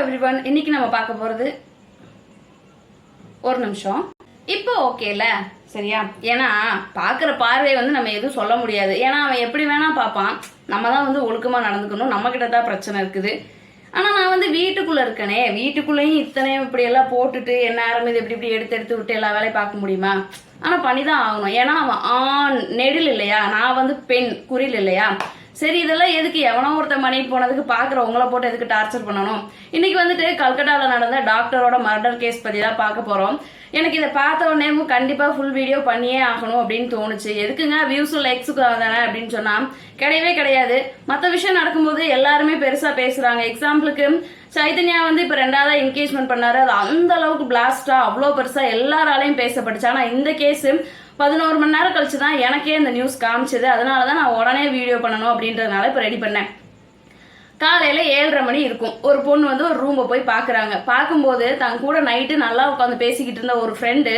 Everyone இன்னைக்கு நம்ம பார்க்க போறது ஒரு நிமிஷம். இப்போ ஓகேல சரியா? ஏன்னா பார்க்குற பார்வை வந்து நம்ம எதுவும் சொல்ல முடியாது. ஏன்னா அவன் எப்படி வேணா பார்ப்பான். நம்ம தான் வந்து ஒழுக்கமாக நடந்துக்கணும். நம்ம கிட்ட தான் பிரச்சனை இருக்குது. ஆனால் நான் வந்து வீட்டுக்குள்ளே இருக்கனே. வீட்டுக்குள்ளேயும் இத்தனையும் இப்படியெல்லாம் போட்டுட்டு என்ன ஆரம்பிது இப்படி இப்படி எடுத்து எடுத்து விட்டு எல்லா வேலையும் பார்க்க முடியுமா? ஆனால் பண்ணி தான் ஆகணும். ஏன்னா அவன் ஆண் நெடில் இல்லையா? நான் வந்து பெண் குறில் இல்லையா? சரி இதெல்லாம் எதுக்கு? எவனோ ஒருத்தன் மனைவி போனதுக்கு பார்க்குறவங்களை போட்டு எதுக்கு டார்ச்சர் பண்ணணும்? இன்னைக்கு வந்துட்டு கல்கட்டாவில் நடந்த டாக்டரோட மர்டர் கேஸ் பற்றி தான் பார்க்க போகிறோம் எனக்கு இதை பார்த்த உடனே கண்டிப்பாக ஃபுல் வீடியோ பண்ணியே ஆகணும் அப்படின்னு தோணுச்சு. எதுக்குங்க? வியூஸும் லைக்ஸுக்கு தானே அப்படின்னு சொன்னால் கிடையவே கிடையாது. மற்ற விஷயம் நடக்கும்போது எல்லாருமே பெருசாக பேசுகிறாங்க எக்ஸாம்பிளுக்கு சைதன்யா வந்து இப்போ ரெண்டாவது என்கேஜ்மெண்ட் பண்ணாரு. அது அந்த அளவுக்கு பிளாஸ்டா அவ்வளோ பெருசாக எல்லாராலையும் பேசப்பட்டுச்சு. ஆனால் இந்த கேஸ் பதினோரு மணி நேரம் கழிச்சு தான் எனக்கே இந்த நியூஸ் காமிச்சது. அதனால தான் நான் உடனே வீடியோ பண்ணணும் அப்படின்றதுனால இப்போ ரெடி பண்ணேன். காலையில் ஏழரை மணி இருக்கும். ஒரு பொண்ணு வந்து ஒரு ரூமை போய் பார்க்குறாங்க பார்க்கும்போது தன் கூட நைட்டு நல்லா உட்காந்து பேசிக்கிட்டு இருந்த ஒரு ஃப்ரெண்டு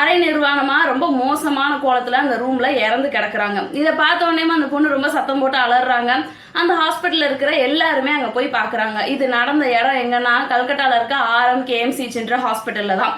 அரை நிர்வாணமாக ரொம்ப மோசமான கோலத்தில் அந்த ரூமில் இறந்து கிடக்குறாங்க. இதை பார்த்த அந்த பொண்ணு ரொம்ப சத்தம் போட்டு அலறாங்க. அந்த ஹாஸ்பிட்டலில் இருக்கிற எல்லாருமே அங்கே போய் பார்க்குறாங்க இது நடந்த இடம் எங்கன்னா கல்கட்டாவில் இருக்க ஆர்எம் கேஎம்சி சென்ற ஹாஸ்பிட்டலில் தான்.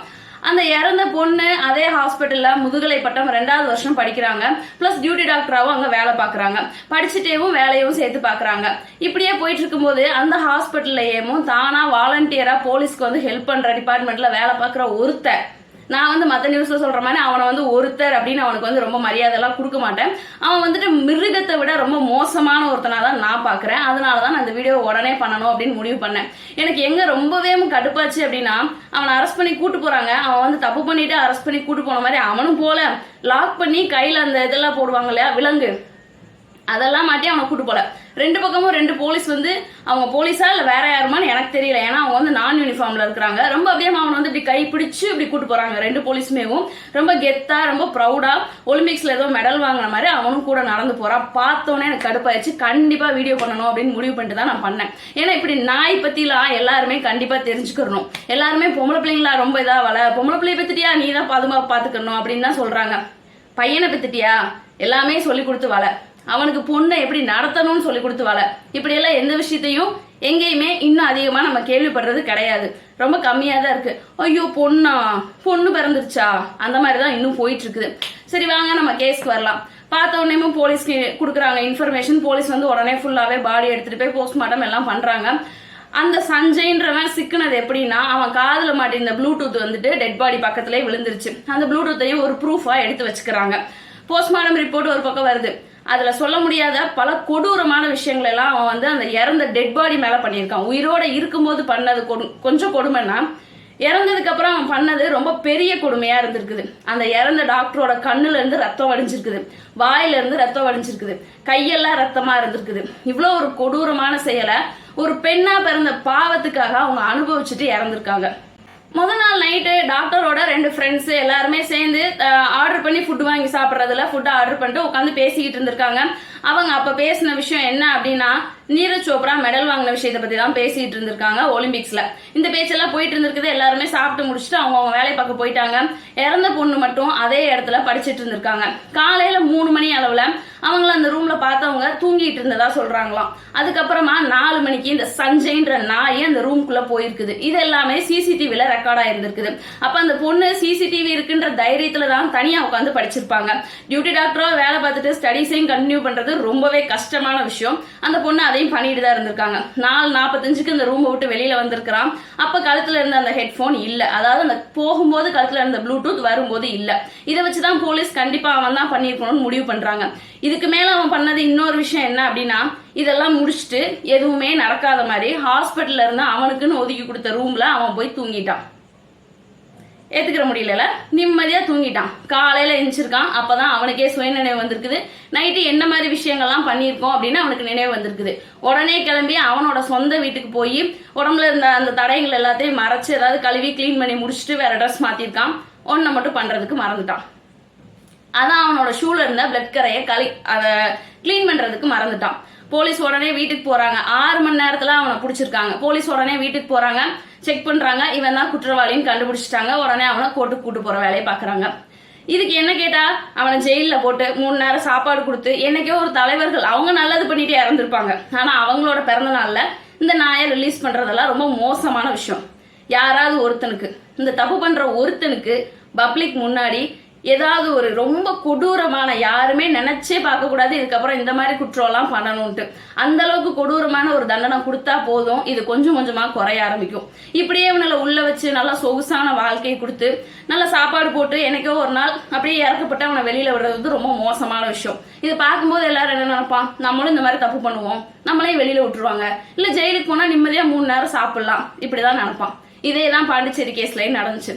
அந்த இறந்த பொண்ணு அதே ஹாஸ்பிட்டலில் முதுகலை பட்டம் ரெண்டாவது வருஷம் படிக்கிறாங்க. ப்ளஸ் டியூட்டி டாக்டராகவும் அங்கே வேலை பார்க்குறாங்க. படிச்சுட்டேவும் வேலையும் சேர்த்து பார்க்குறாங்க. இப்படியே போயிட்டு இருக்கும்போது அந்த ஹாஸ்பிட்டல்லையேவும் தானாக வாலண்டியராக போலீஸ்க்கு வந்து ஹெல்ப் பண்ணுற டிபார்ட்மெண்ட்டில் வேலை பார்க்குற ஒருத்தர் நான் வந்து மற்ற நியூஸில் சொல்கிற மாதிரி அவனை வந்து ஒருத்தர் அப்படின்னு அவனுக்கு வந்து ரொம்ப மரியாதைலாம் கொடுக்க மாட்டேன். அவன் வந்துட்டு மிருகத்தை விட ரொம்ப மோசமான ஒருத்தனாக தான் நான் பார்க்குறேன். அதனால தான் நான் அந்த வீடியோ உடனே பண்ணணும் அப்படின்னு முடிவு பண்ணேன். எனக்கு எங்கே ரொம்பவே கடுப்பாச்சு அப்படின்னா அவனை அரெஸ்ட் பண்ணி கூட்டு போகிறாங்க அவன் வந்து தப்பு பண்ணிட்டு அரெஸ்ட் பண்ணி கூட்டு போன மாதிரி அவனும் போல. லாக் பண்ணி கையில் அந்த இதெல்லாம் போடுவாங்க இல்லையா? விலங்கு. அதெல்லாம் மாட்டி அவனை கூட்டு போல. ரெண்டு பக்கமும் ரெண்டு போலீஸ் வந்து அவங்க போலீஸா இல்ல வேற யாருமான்னு எனக்கு தெரியல. ஏன்னா அவங்க வந்து நான் யூனிஃபார்ம்ல இருக்கிறாங்க. ரொம்ப அப்படியே அவனை வந்து இப்படி கை பிடிச்சு இப்படி கூட்டு போறாங்க. ரெண்டு போலீஸுமேவும் ரொம்ப கெத்தா ரொம்ப ப்ரௌடா ஒலிம்பிக்ஸ்ல ஏதோ மெடல் வாங்கின மாதிரி அவனும் கூட நடந்து போறான் பார்த்தோன்னே எனக்கு கடுப்பாயிடுச்சு கண்டிப்பா வீடியோ பண்ணணும் அப்படின்னு முடிவு பண்ணிட்டு தான் நான் பண்ணேன். ஏன்னா இப்படி நாய் பத்திலாம் எல்லாருமே கண்டிப்பா தெரிஞ்சுக்கணும் எல்லாருமே பொம்பளை பிள்ளைங்களா ரொம்ப இதா வள பொம்பளை பிள்ளை பத்திட்டியா? நீ தான் பாதுகாப்பு பாத்துக்கணும் அப்படின்னு தான் சொல்றாங்க. பையனை பத்திட்டியா? எல்லாமே சொல்லி கொடுத்து வள. அவனுக்கு பொண்ணை எப்படி நடத்தணும்னு சொல்லி கொடுத்து வள இப்படியெல்லாம் எந்த விஷயத்தையும் எங்கேயுமே இன்னும் அதிகமாக நம்ம கேள்விப்படுறது கிடையாது. ரொம்ப கம்மியாக தான் இருக்கு. ஐயோ பொண்ணா? பொண்ணு பிறந்துருச்சா? அந்த மாதிரி தான் இன்னும் போயிட்டு இருக்குது சரி வாங்க நம்ம கேஸ்க்கு வரலாம். பார்த்த உடனே போலீஸ்க்கு கொடுக்குறாங்க. இன்ஃபர்மேஷன் போலீஸ் வந்து உடனே ஃபுல்லாகவே பாடி எடுத்துகிட்டு போய் போஸ்ட்மார்ட்டம் எல்லாம் பண்ணுறாங்க அந்த சஞ்சய்ன்றவன் சிக்கினது எப்படின்னா அவன் காதில் மாட்டிருந்த ப்ளூடூத் வந்துட்டு டெட் பாடி பக்கத்துலேயே விழுந்துருச்சு. அந்த ப்ளூடூத்தையும் ஒரு ப்ரூஃபாக எடுத்து வச்சுக்கிறாங்க. போஸ்ட்மார்ட்டம் ரிப்போர்ட் ஒரு பக்கம் வருது. அதில் சொல்ல முடியாத பல கொடூரமான விஷயங்களெல்லாம் அவன் வந்து அந்த இறந்த டெட் பாடி மேலே பண்ணியிருக்கான். உயிரோட இருக்கும்போது பண்ணது கொடு கொஞ்சம் கொடுமைன்னா இறந்ததுக்கு அப்புறம் அவன் பண்ணது ரொம்ப பெரிய கொடுமையா இருந்திருக்குது. அந்த இறந்த டாக்டரோட கண்ணுல இருந்து ரத்தம் வடிஞ்சிருக்குது. வாயில இருந்து ரத்தம் வடிஞ்சிருக்குது. கையெல்லாம் ரத்தமா இருந்திருக்குது. இவ்வளோ ஒரு கொடூரமான செயலை ஒரு பெண்ணா பிறந்த பாவத்துக்காக அவங்க அனுபவிச்சுட்டு இறந்திருக்காங்க. முதல் நாள் நைட்டு டாக்டரோட ரெண்டு ஃப்ரெண்ட்ஸ் எல்லாருமே சேர்ந்து ஆர்டர் பண்ணி ஃபுட் வாங்கி சாப்பிட்றதுல ஃபுட் ஆர்டர் பண்ணிட்டு உட்காந்து பேசிக்கிட்டு இருந்திருக்காங்க. அவங்க அப்போ பேசின விஷயம் என்ன அப்படின்னா நீரஜ் சோப்ரா மெடல் வாங்கின விஷயத்தை பற்றி தான் பேசிகிட்டு இருந்திருக்காங்க ஒலிம்பிக்ஸில் இந்த பேச்செல்லாம் போயிட்டு இருந்திருக்குது எல்லாருமே சாப்பிட்டு முடிச்சுட்டு அவங்க அவங்க வேலை பார்க்க போயிட்டாங்க. இறந்த பொண்ணு மட்டும் அதே இடத்துல படிச்சுட்டு இருந்திருக்காங்க. காலையில் மூணு மணி அளவில் அவங்கள அந்த ரூமில் பார்த்தவங்க தூங்கிட்டு இருந்ததா சொல்கிறாங்களாம் அதுக்கப்புறமா நாலு மணிக்கு இந்த சஞ்சய்ன்ற நாய் அந்த ரூம்குள்ளே போயிருக்குது. இது எல்லாமே சிசிடிவியில் ரெக்கார்ட் இருந்திருக்குது அப்போ அந்த பொண்ணு சிசிடிவி இருக்குன்ற தைரியத்தில் தான் தனியாக உட்காந்து படிச்சிருப்பாங்க டியூட்டி டாக்டரோ வேலை பார்த்துட்டு ஸ்டடீஸையும் கண்டினியூ பண்ணுறது ரொம்பவே கஷ்டமான விஷயம். அந்த பொண்ணு அதையும் பண்ணிட்டு தான் இருந்திருக்காங்க. நாலு நாற்பத்தஞ்சுக்கு இந்த ரூமை விட்டு வெளியில வந்திருக்கிறான். அப்ப கழுத்துல இருந்த அந்த ஹெட்ஃபோன் இல்ல. அதாவது அந்த போகும்போது கழுத்துல இருந்த ப்ளூடூத் வரும்போது இல்ல. இதை வச்சுதான் போலீஸ் கண்டிப்பா அவன் தான் பண்ணியிருக்கணும்னு முடிவு பண்றாங்க. இதுக்கு மேல அவன் பண்ணது இன்னொரு விஷயம் என்ன அப்படின்னா இதெல்லாம் முடிச்சுட்டு எதுவுமே நடக்காத மாதிரி ஹாஸ்பிட்டல்ல இருந்து அவனுக்குன்னு ஒதுக்கி கொடுத்த ரூம்ல அவன் போய் தூங்கிட்டான். ஏற்றுக்கிற முடியல நிம்மதியாக தூங்கிட்டான். காலையில் எழுந்திருக்கான் அப்போ தான் அவனுக்கே சுய நினைவு வந்திருக்குது. நைட்டு என்ன மாதிரி விஷயங்கள்லாம் பண்ணியிருக்கோம் அப்படின்னு அவனுக்கு நினைவு வந்திருக்குது. உடனே கிளம்பி அவனோட சொந்த வீட்டுக்கு போய் உடம்புல இருந்த அந்த தடைகள் எல்லாத்தையும் மறைச்சு ஏதாவது கழுவி க்ளீன் பண்ணி முடிச்சுட்டு வேற ட்ரெஸ் மாற்றிருக்கான் ஒன்றை மட்டும் பண்ணுறதுக்கு மறந்துட்டான். அதான் அவனோட ஷூல இருந்த பிளட் கரையை களி அதை க்ளீன் பண்ணுறதுக்கு மறந்துட்டான். போலீஸ் உடனே வீட்டுக்கு போறாங்க. ஆறு மணி நேரத்துல அவனை பிடிச்சிருக்காங்க. போலீஸ் உடனே வீட்டுக்கு போறாங்க. செக் பண்றாங்க. இவன் தான் குற்றவாளின்னு கண்டுபிடிச்சிட்டாங்க. உடனே அவனை கோர்ட்டுக்கு கூட்டு போற வேலையை பாக்குறாங்க. இதுக்கு என்ன கேட்டா அவனை ஜெயில போட்டு மூணு நேரம் சாப்பாடு கொடுத்து என்னைக்கோ ஒரு தலைவர்கள் அவங்க நல்லது பண்ணிட்டு இறந்துருப்பாங்க. ஆனா அவங்களோட பிறந்த நாள்ல இந்த நாயை ரிலீஸ் பண்றதெல்லாம் ரொம்ப மோசமான விஷயம். யாராவது ஒருத்தனுக்கு இந்த தப்பு பண்ற ஒருத்தனுக்கு பப்ளிக் முன்னாடி ஏதாவது ஒரு ரொம்ப கொடூரமான யாருமே நினைச்சே பார்க்க கூடாது இதுக்கப்புறம் இந்த மாதிரி குற்றம்லாம் பண்ணணும்ட்டு அந்த அளவுக்கு கொடூரமான ஒரு தண்டனை கொடுத்தா போதும் இது கொஞ்சம் கொஞ்சமா குறைய ஆரம்பிக்கும். இப்படியே இவனால உள்ள வச்சு நல்லா சொகுசான வாழ்க்கையை கொடுத்து நல்ல சாப்பாடு போட்டு எனக்கோ ஒரு நாள் அப்படியே இறக்கப்பட்டு அவனை வெளியில விடுறது வந்து ரொம்ப மோசமான விஷயம். இது பார்க்கும்போது எல்லாரும் என்ன நினைப்பான் நம்மளும் இந்த மாதிரி தப்பு பண்ணுவோம் நம்மளையும் வெளியில விட்டுருவாங்க. இல்ல ஜெயிலுக்கு போனா நிம்மதியா மூணு நேரம் சாப்பிடலாம் இப்படிதான் நினைப்பான். இதே தான் பாண்டிச்சேரி கேஸ்லயும் நடந்துச்சு.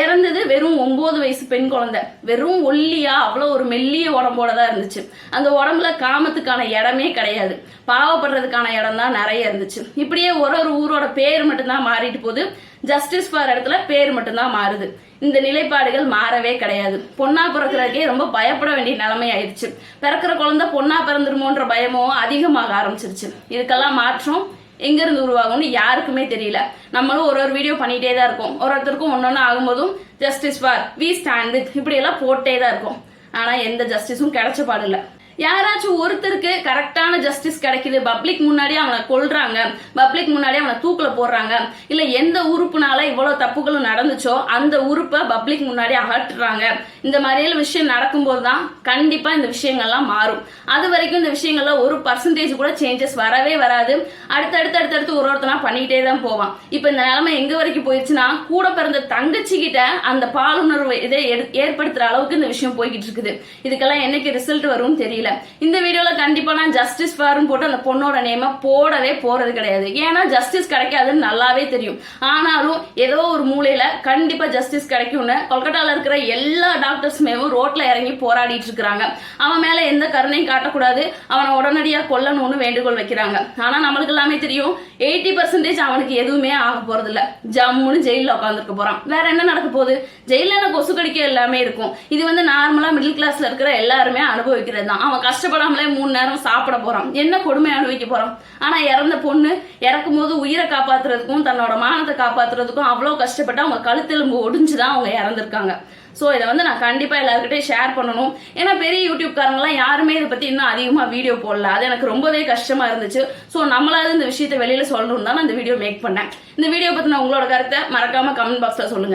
இறந்தது வெறும் ஒன்பது வயசு பெண் குழந்தை. வெறும் ஒல்லியா அவ்வளோ ஒரு மெல்லிய உடம்போட தான் இருந்துச்சு. அந்த உடம்புல காமத்துக்கான இடமே கிடையாது. பாவப்படுறதுக்கான இடம் தான் நிறைய இருந்துச்சு. இப்படியே ஒரு ஒரு ஊரோட பேர் மட்டும்தான் மாறிட்டு போகுது. ஜஸ்டிஸ் ஃபார் இடத்துல பேர் மட்டும்தான் மாறுது. இந்த நிலைப்பாடுகள் மாறவே கிடையாது. பொண்ணா பிறக்கிறதுக்கே ரொம்ப பயப்பட வேண்டிய நிலைமை ஆயிடுச்சு. பிறக்கிற குழந்தை பொண்ணா பிறந்துருமோன்ற பயமும் அதிகமாக ஆரம்பிச்சிருச்சு. இதுக்கெல்லாம் மாற்றம் எங்கேருந்து உருவாகும்னு யாருக்குமே தெரியல. நம்மளும் ஒரு ஒரு வீடியோ பண்ணிட்டே தான் இருக்கும். ஒரு ஒருத்தருக்கும் ஒன்னொன்னு ஆகும்போதும் ஜஸ்டிஸ் ஃபார் வி ஸ்டாண்ட் இப்படியெல்லாம் போட்டே தான் இருக்கும். ஆனால் எந்த ஜஸ்டிஸும் கிடைச்ச பாடு இல்லை. யாராச்சும் ஒருத்தருக்கு கரெக்டான ஜஸ்டிஸ் கிடைக்குது பப்ளிக் முன்னாடி அவனை கொள்றாங்க பப்ளிக் முன்னாடி அவனை தூக்கில் போடுறாங்க இல்ல எந்த உறுப்புனால இவ்வளவு தப்புகளும் நடந்துச்சோ அந்த உறுப்பை பப்ளிக் முன்னாடி அகற்றுறாங்க. இந்த மாதிரியெல்லாம் விஷயம் நடக்கும்போது தான் கண்டிப்பா இந்த விஷயங்கள்லாம் மாறும். அது வரைக்கும் இந்த விஷயங்கள்ல ஒரு பர்சன்டேஜ் கூட சேஞ்சஸ் வரவே வராது. அடுத்தடுத்து அடுத்தடுத்து ஒரு ஒருத்தனா பண்ணிட்டே தான் போவான். இப்ப இந்த நிலைமை எங்க வரைக்கும் போயிடுச்சுன்னா கூட பிறந்த தங்கச்சி கிட்ட அந்த பாலுணர்வு இதை எடு- ஏற்படுத்துற அளவுக்கு இந்த விஷயம் போய்கிட்டு இருக்குது. இதுக்கெல்லாம் என்னைக்கு ரிசல்ட் வரும்னு தெரியல. இந்த வீடியோல கண்டிப்பா நான் ஜஸ்டிஸ் ஃபார்னு போட்டு அந்த பொண்ணோட நேமை போடவே போறது கிடையாது. ஏன்னா ஜஸ்டிஸ் கிடைக்காதுன்னு நல்லாவே தெரியும். ஆனாலும் ஏதோ ஒரு மூலையில கண்டிப்பா ஜஸ்டிஸ் கிடைக்கும்னு கொல்கட்டாவில் இருக்கிற எல்லா டாக்டர்ஸுமே ரோட்ல இறங்கி போராடிட்டு இருக்கிறாங்க. அவன் மேல எந்த கருணையும் காட்டக்கூடாது. அவனை உடனடியா கொல்லணும்னு வேண்டுகோள் வைக்கிறாங்க. ஆனா நம்மளுக்கு எல்லாமே தெரியும். எயிட்டி பர்சன்டேஜ் அவனுக்கு எதுவுமே ஆக போகிறதில்ல ஜம்முன்னு ஜெயிலில் உட்காந்துருக்க போறான். வேற என்ன நடக்க போகுது? ஜெயிலில் என்ன கொசு கடிக்க எல்லாமே இருக்கும். இது வந்து நார்மலா மிடில் கிளாஸ்ல இருக்கிற எல்லாருமே அனுபவிக்கிறது தான் அவன் கஷ்டப்படாமலே மூணு நேரம் சாப்பிட போறான். என்ன கொடுமை அனுபவிக்க போறான்? ஆனா இறந்த பொண்ணு இறக்கும் போது உயிரை காப்பாத்துறதுக்கும் தன்னோட மானத்தை காப்பாத்துறதுக்கும் அவ்வளோ கஷ்டப்பட்டு அவங்க கழுத்தெலும்பு ஒடிஞ்சுதான் அவங்க இறந்துருக்காங்க. ஸோ இதை வந்து நான் கண்டிப்பா எல்லாருக்கிட்டையும் ஷேர் பண்ணணும். ஏன்னா பெரிய யூடியூப்காரங்களாம் யாருமே இதை பத்தி இன்னும் அதிகமா வீடியோ போடல. அது எனக்கு ரொம்பவே கஷ்டமா இருந்துச்சு. ஸோ நம்மளால இந்த விஷயத்தை வெளியில சொல்லணும் தான் நான் இந்த வீடியோ மேக் பண்ணேன். இந்த வீடியோ பத்தின உங்களோட கருத்தை மறக்காம கமெண்ட் பாக்ஸ்ல சொல்லுங்க.